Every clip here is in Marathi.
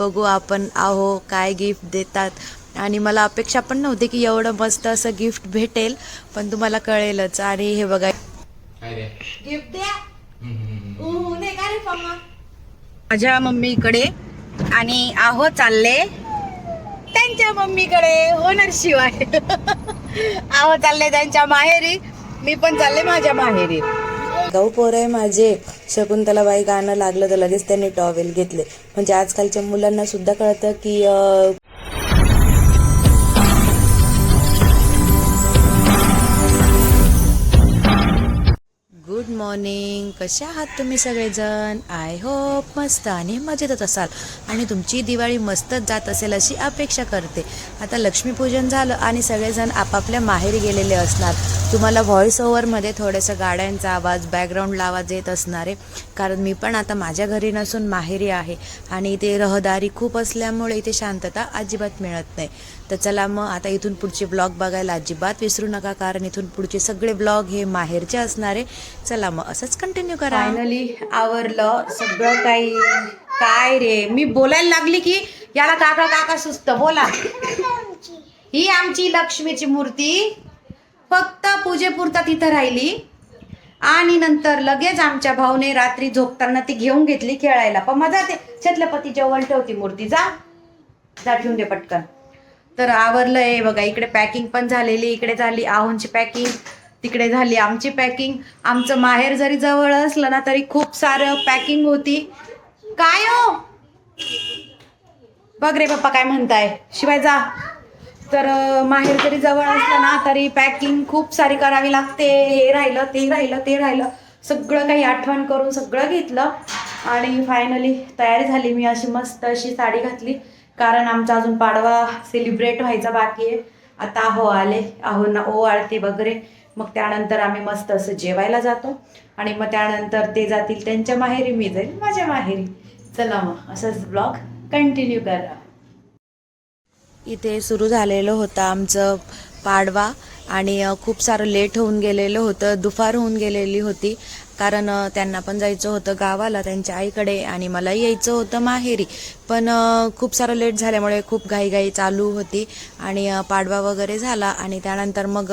बघू आपण आहो काय गिफ्ट देतात. आणि मला अपेक्षा पण नव्हती की एवढं मस्त असं गिफ्ट भेटेल पण तुम्हाला कळेलच. आणि हे बघा. गिफ्ट द्या. माझ्या मम्मीकडे आणि आहो चालले त्यांच्या मम्मीकडे. होणार शिवाय. आहो चालले त्यांच्या माहेरी. मी पण चालले माझ्या माहेरी. गाऊ पोर आहे माझे. शकुंतलाबाई गाणं लागलं तर लगेच त्यांनी टॉवेल घेतले. म्हणजे आजकालच्या मुलांना सुद्धा कळतं की मॉर्निंग कसे आहात तुम्ही सगळेजण? आय होप मस्त आणि मजेतच असाल. आणि तुमची दिवाळी मस्तच जात असेल अशी अपेक्षा करते. आता लक्ष्मीपूजन झालं आणि सगळेजण आपापल्या माहेरी गेलेले असणार. तुम्हाला व्हॉइस ओव्हरमध्ये थोडंसं गाड्यांचा आवाज बॅकग्राऊंडला आवाज येत असणार आहे. कारण मी पण आता माझ्या घरी नसून माहेरी आहे. आणि इथे रहदारी खूप असल्यामुळे इथे शांतता अजिबात मिळत नाही. तर चला मग आता इथून पुढचे ब्लॉग बघायला अजिबात विसरू नका कारण इथून पुढचे सगळे ब्लॉग हे माहेरचे असणार आहे. चला मग असंच कंटिन्यू करा. फायनली आवरलं. सगळं काही काय रे? मी बोलायला लागली की याला काका काका सुस्त बोला. ही आमची लक्ष्मीची मूर्ती. फक्त पूजेपुरता तिथं राहिली. आणि नंतर लगेच आमच्या भाऊने रात्री झोपताना ती घेऊन घेतली खेळायला. पण मजा ते छत्रपती जवळ ठेवती मूर्ती. जा. जा ठेवून दे पटकन. तर आवरलंय बघा इकडे पॅकिंग पण झालेली इकडे झाली आहोंची पॅकिंग तिकडे झाली आमची पॅकिंग आमचं माहेर जरी जवळ असलं ना तरी खूप सारं पॅकिंग होती. काय हो? बघ रे पप्पा काय म्हणताय. शिवाय जा. तर माहेर जरी जवळ असलं ना तरी पॅकिंग खूप सारी करावी लागते. हे राहिलं ते राहिलं ते राहिलं. सगळं काही आठवण करून सगळं घेतलं. आणि फायनली तयारी झाली मी अशी मस्त अशी साडी घातली. कारण आमचा अजून पाडवा सेलिब्रेट व्हायचा बाकी आहे. आता आहो आले आहो ना ओ आळते वगैरे. मग त्यानंतर आम्ही मस्त असं जेवायला जातो. आणि मग त्यानंतर ते जातील त्यांच्या माहेरी मी जाईल माझ्या माहेरी. चला मग असंच ब्लॉग कंटिन्यू करा. इथे सुरू झालेलं होतं आमचं पाडवा. आणि खूप सारं लेट होऊन गेलेलं होतं दुपार होऊन गेलेली होती. कारण त्यांना पण जायचं होतं गावाला त्यांच्या आईकडे आणि मलाही यायचं होतं माहेरी. पण खूप सारं लेट झाल्यामुळे खूप घाईघाई चालू होती आणि पाडवा वगैरे झाला आणि त्यानंतर मग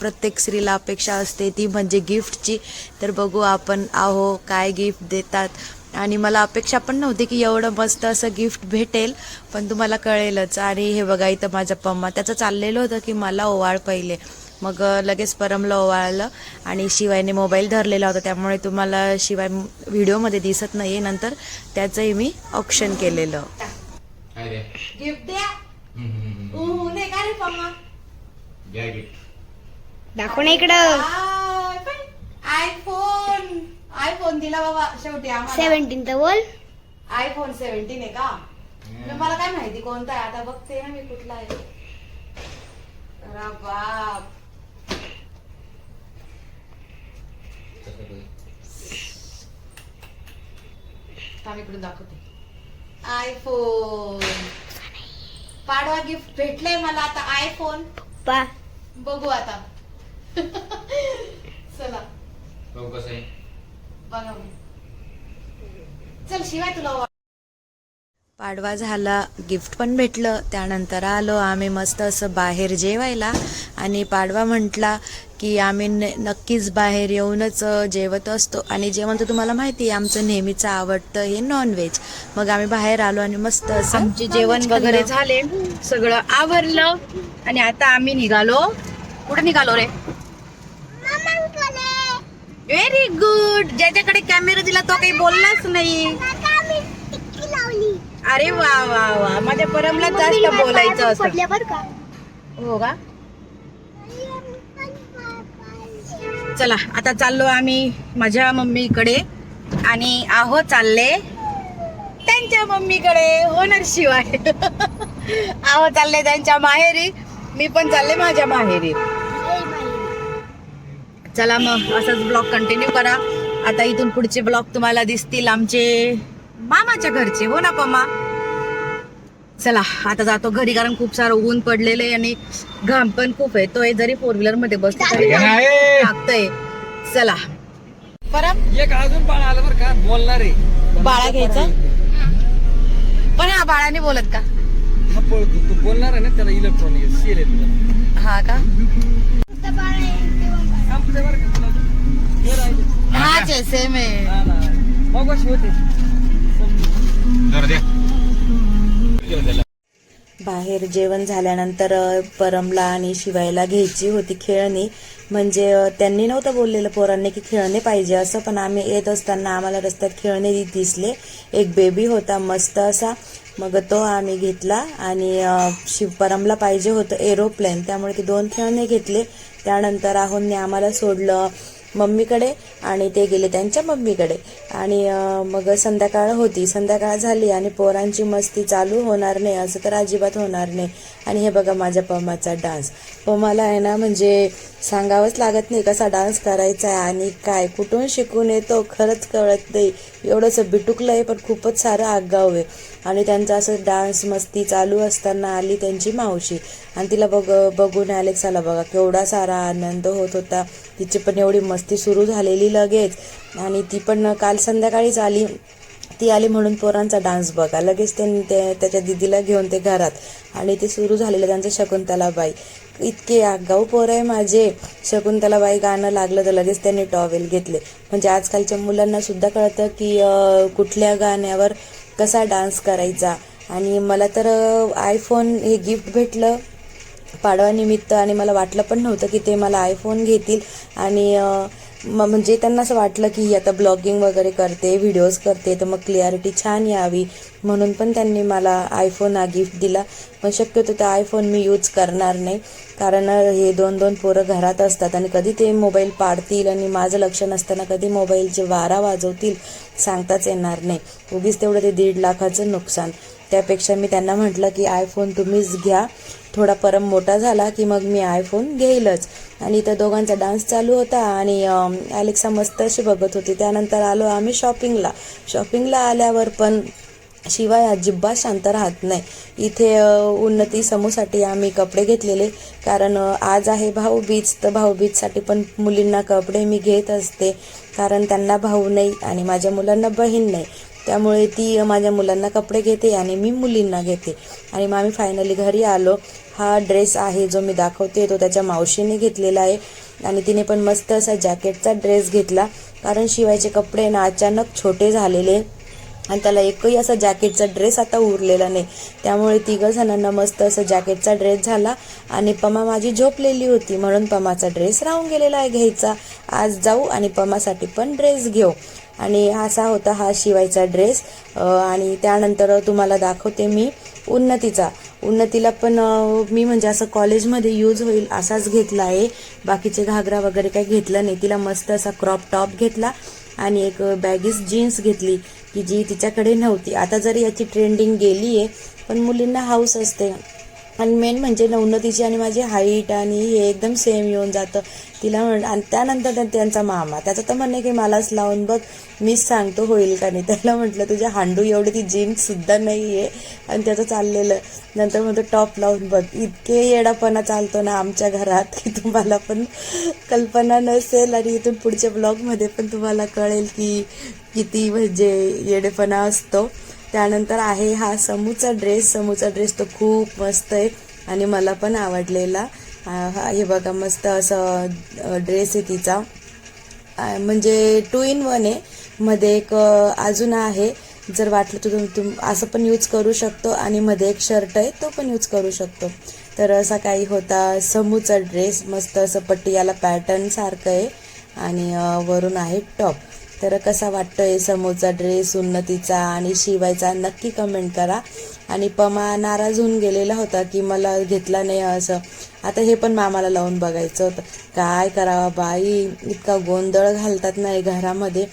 प्रत्येक स्त्रीला अपेक्षा असते ती म्हणजे गिफ्टची. तर बघू आपण आहो काय गिफ्ट देतात. आणि मला अपेक्षा पण नव्हती की एवढं मस्त असं गिफ्ट भेटेल पण तुम्हाला कळेलच. आणि हे बघा इथं माझा पम्मा त्याचं चाललेलं होतं की मला ओवाळ पहिले. मग लगेच परमला ओवाळलं आणि शिवायने मोबाईल धरलेला होता त्यामुळे तुम्हाला शिवाय व्हिडिओमध्ये दिसत नाही नंतर त्याचंही मी ऑप्शन केलेलं. दाखव ना इकडं आयफोन आयफोन दिला बाबा शेवटी सेव्हन्टीन बोल आयफोन सेव्हन्टीन आहे का मला काय माहिती कोणता आहे आता बघते ना मी कुठला आहे बाप थांब इकडून दाखवते. आयफोन पाडवा गिफ्ट भेटलंय मला आता आयफोन पा. बघू आता. चला. बघू कसं आहे. बघा. चल शिवाय तुला पाडवा झाला गिफ्ट पण भेटलं. त्यानंतर आलो आम्ही मस्त असं बाहेर जेवायला आणि पाडवा म्हटला की आम्ही न- नक्कीच बाहेर येऊनच जेवत असतो. आणि जेवण तर तुम्हाला माहिती आहे आमचं नेहमीचं आवडतं हे नॉनव्हेज मग आम्ही बाहेर आलो आणि मस्त असं आमचे जेवण वगैरे झाले. सगळं आवरलं आणि आता आम्ही निघालो. कुठे निघालो रे? व्हेरी गुड ज्याच्याकडे कॅमेरा दिला तो काही बोललाच नाही. अरे वा वा वा. माझ्या परमला जास्त बोलायचं असं. पडल्या बर का? हो का? चला आता चाललो आम्ही माझ्या मम्मीकडे आणि आहो चालले त्यांच्या मम्मीकडे. होणार शिवाय. आहो चालले त्यांच्या माहेरी. मी पण चालले माझ्या माहेरी. चला मग असंच ब्लॉग कंटिन्यू करा. आता इथून पुढचे ब्लॉग तुम्हाला दिसतील आमचे मामाच्या घरचे. हो ना पमा चला आता जातो घरी कारण खूप सारं ऊन पडलेलं आहे आणि घाम पण खूप आहे. तो जरी फोर व्हीलरमध्ये बसतो तरी! लागतंय. चला. परत एक अजून बाळ आलं बरं का? बोलणार आहे. बाळा घ्यायचं? पण हा बाळाने बोलत का? हा पळतो तू. बोलणार आहे ना त्याला इलेक्ट्रॉनिक शेल आहे हा का? तुला हे हाच आहे सेम आहे. होते. द्या बाहेर जेवण झाल्यानंतर परमला आणि शिवायला घ्यायची होती खेळणी. म्हणजे त्यांनी नव्हतं बोललेलं पोरांनी की खेळणे पाहिजे असं पण आम्ही येत असताना आम्हाला रस्त्यात खेळणे दिसले. एक बेबी होता मस्त असा. मग तो आम्ही घेतला आणि शिव परमला पाहिजे होतं एरोप्लेन त्यामुळे ते दोन खेळणे घेतले. त्यानंतर राहुलने आम्हाला सोडलं. मम्मीकडे आणि ते गेले त्यांच्या मम्मीकडे. आणि मग संध्याकाळ होती. संध्याकाळ झाली आणि पोरांची मस्ती चालू होणार नाही. असं तर अजिबात होणार नाही. आणि हे बघा माझ्या पमाचा डान्स. पमाला आहे ना म्हणजे सांगावंच लागत नाही कसा डान्स करायचा आहे आणि काय कुठून शिकून येतो खरंच कळत नाही. एवढंसं बिटुकलं आहे पण खूपच सारं आगाव आहे. आणि त्यांचा असं डान्स मस्ती चालू असताना आली त्यांची मावशी. आणि तिला बघ बघून अलेक्साला बघा केवढा सारा आनंद होत होता. तिची पण एवढी मस्ती सुरू झालेली लगेच. आणि ती पण काल संध्याकाळीच आली. ती आली म्हणून पोरांचा डान्स बघा. लगेच त्यांनी ते त्याच्या दिदीला घेऊन ते घरात. आणि ते सुरू झालेलं त्यांचं शकुंतलाबाई. इतके आगाऊ पोर आहे माझे. शकुंतलाबाई गाणं लागलं तर लगेच त्यांनी टॉवेल घेतले. म्हणजे आजकालच्या मुलांना सुद्धा कळतं की कुठल्या गाण्यावर कसा डान्स करायचा. आणि मला तर आयफोन हे गिफ्ट भेटलं पाडवानिमित्त आणि मला वाटलं पण नव्हतं की ते मला आयफोन घेतील. आणि म्हणजे त्यांना असं वाटलं की आता ब्लॉगिंग वगैरे करते व्हिडिओज करते तर मग क्लिअरिटी छान यावी. म्हणून पण त्यांनी मला आयफोन हा गिफ्ट दिला. पण शक्यतो तर आयफोन मी यूज करणार नाही. कारण हे दोन दोन पोरं घरात असतात आणि कधी ते मोबाईल पाडतील आणि माझं लक्ष नसताना कधी मोबाईलचे वारा वाजवतील सांगताच येणार नाही. उगीच तेवढं ते दीड लाखाचं नुकसान. त्यापेक्षा मी त्यांना म्हटलं की आयफोन तुम्हीच घ्या. थोडा परम मोठा झाला की मग मी आयफोन घेईलच. आणि इथं दोघांचा डान्स चालू होता आणि अं, अलेक्सा मस्त अशी बघत होती. त्यानंतर आलो आम्ही शॉपिंगला शॉपिंगला आल्यावर पण शिवाय अजिबात शांत राहत नाही. इथे उन्नती समूसाठी आम्ही कपडे घेतलेले. कारण आज आहे भाऊबीज तर भाऊबीजसाठी पण मुलींना कपडे मी घेत असते. कारण त्यांना भाऊ नाही आणि माझ्या मुलांना बहीण नाही. त्यामुळे ती माझ्या मुलांना कपडे घेते आणि मी मुलींना घेते. आणि मग आम्ही फायनली घरी आलो. हा ड्रेस आहे जो मी दाखवते तो त्याच्या मावशीने घेतलेला आहे. आणि तिने पण मस्त असा जॅकेटचा ड्रेस घेतला. कारण शिवायचे कपडे ना अचानक छोटे झालेले. आणि त्याला एकही असा जॅकेटचा ड्रेस आता उरलेला नाही. त्यामुळे तिघं जणांना मस्त असं जॅकेटचा ड्रेस झाला आणि पमा माझी झोपलेली होती. म्हणून पमाचा ड्रेस राहून गेलेला आहे घ्यायचा. आज जाऊ आणि पमासाठी पण ड्रेस घेऊ. आणि असा होता हा शिवायचा ड्रेस आणि त्यानंतर तुम्हाला दाखवते मी उन्नतीचा. उन्नतीला पण मी म्हणजे असं कॉलेजमध्ये यूज होईल असाच घेतला आहे. बाकीचे घागरा वगैरे काही घेतलं नाही. तिला मस्त असा क्रॉप टॉप घेतला आणि एक बॅगीस जीन्स घेतली. की जी तिच्याकडे नव्हती. आता जरी याची ट्रेंडिंग गेली आहे पण मुलींना हाऊस असते. आणि मेन म्हणजे नवनतीची आणि माझी हाईट आणि हे एकदम सेम येऊन जातं. तिला म्हण आणि त्यानंतर त्यांचा मामा. त्याचं तर म्हणणं की मलाच लावून बघ मीच सांगतो होईल का नाही. त्याला म्हटलं तुझ्या हांडू एवढी ती जीन्ससुद्धा नाही आहे आणि त्याचं चाललेलं. नंतर म्हणतो टॉप लावून बघ. इतके येडापणा चालतो ना आमच्या घरात की तुम्हाला पण कल्पना नसेल आणि इथून पुढच्या ब्लॉगमध्ये पण तुम्हाला कळेल की किती म्हणजे येडेपणा असतो. त्यानंतर आहे हा समूचा ड्रेस समूचा ड्रेस तो खूप मस्त आहे आणि मला पण आवडलेला. हा हे बघा मस्त असं ड्रेस आहे तिचा. म्हणजे टू इन वन आहे. मध्ये एक अजून आहे. जर वाटलं तर तुम तुम असं पण यूज करू शकतो आणि मध्ये एक शर्ट आहे तो पण यूज करू शकतो. तर असा काही होता समूचा ड्रेस मस्त असं पटियाला पॅटर्न सारखं आहे. आणि वरून आहे टॉप तर कसा वाटतोय समोरचा ड्रेस उन्नतीचा आणि शिवायचा नक्की कमेंट करा. आणि पमा नाराज होऊन गेलेला होता की मला घेतला नाही असं. आता हे पण मामाला लावून बघायचं होतं. काय करावं बाई इतका गोंधळ घालतात नाही घरामध्ये.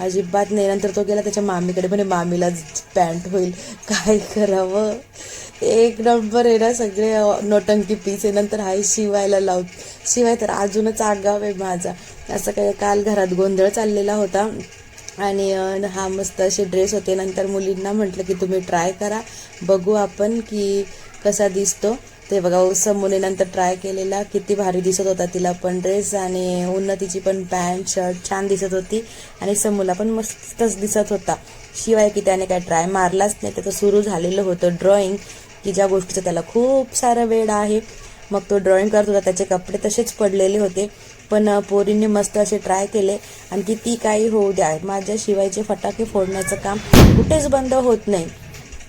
अजिबात नाही. नंतर तो गेला त्याच्या मामीकडे. म्हणे मामीला पॅन्ट होईल. काय करावं? एक नंबर आहे ना सगळे नोटंकी पीस आहे. नंतर हाय शिवायला लाव. शिवाय तर अजूनच आगाव आहे माझा. असं काही काल घरात गोंधळ चाललेला होता. आणि हा मस्त असे ड्रेस होते. नंतर मुलींना म्हटलं की तुम्ही ट्राय करा. बघू आपण की कसा दिसतो. ते बघा समूने नंतर ट्राय केलेला. किती भारी दिसत होता तिला पण ड्रेस आणि उन्नतीची पण पॅन्ट शर्ट छान दिसत होती. आणि समूला पण मस्तच दिसत होता. शिवाय की त्याने काय ट्राय मारलाच नाही. त्याचं सुरू झालेलं होतं ड्रॉइंग की ज्या गोष्टीचा त्याला खूप सारा वेळ आहे. मग तो ड्रॉइंग करत होता त्याचे कपडे तसेच पडलेले होते. पण पोरींनी मस्त असे ट्राय केले. आणि किती काही होऊ द्या. माझ्या शिवायचे फटाके फोडण्याचं काम कुठेच बंद होत नाही.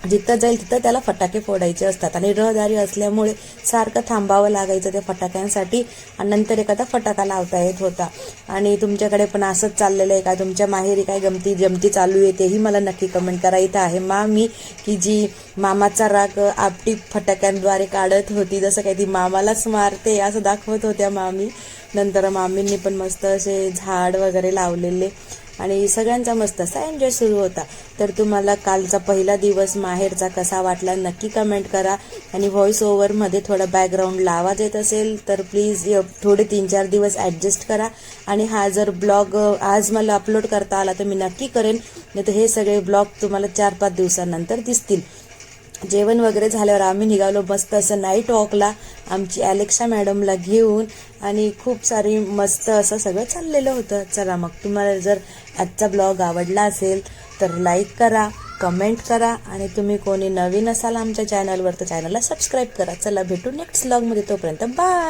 जिथं जाईल तिथं त्याला फटाके फोडायचे असतात. आणि रहदारी असल्यामुळे सारखं थांबावं लागायचं त्या फटाक्यांसाठी. आणि नंतर एखादा फटाका लावता येत होता. आणि तुमच्याकडे पण असंच चाललेलं आहे का? तुमच्या माहेरी काय गमती जमती चालू आहे? तेही मला नक्की कमेंट करायचं आहे मा मी की जी मामाचा राग आपटी फटाक्यांद्वारे काढत होती. जसं काही ती मामालाच मारते असं दाखवत होत्या मामी. नंतर मामींनी पण मस्त असे झाड वगैरे लावलेले. आणि सगळ्यांचा मस्त असा एन्जॉय सुरू होता. तर तुम्हाला कालचा पहिला दिवस माहेरचा कसा वाटला नक्की कमेंट करा. आणि व्हॉइस ओव्हरमध्ये थोडा बॅकग्राऊंड आवाज येत असेल तर प्लीज थोडे तीन चार दिवस ॲडजस्ट करा. आणि हा जर ब्लॉग आज मला अपलोड करता आला तर मी नक्की करेन. नाही तर हे सगळे ब्लॉग तुम्हाला चार पाच दिवसानंतर दिसतील. जेवण वगैरे झाल्यावर आम्ही निघालो मस्त असं नाईट वॉकला आमची अलेक्सा मॅडमला घेऊन. आणि खूप सारी मस्त असं सगळं चाललेलं होतं. चला मग तुम्हाला जर आजचा ब्लॉग आवडला असेल तर लाईक करा कमेंट करा आणि तुम्ही कोणी नवीन असाल आमच्या चॅनलवर तर चॅनलला सबस्क्राईब करा. चला भेटू नेक्स्ट ब्लॉगमध्ये तोपर्यंत बाय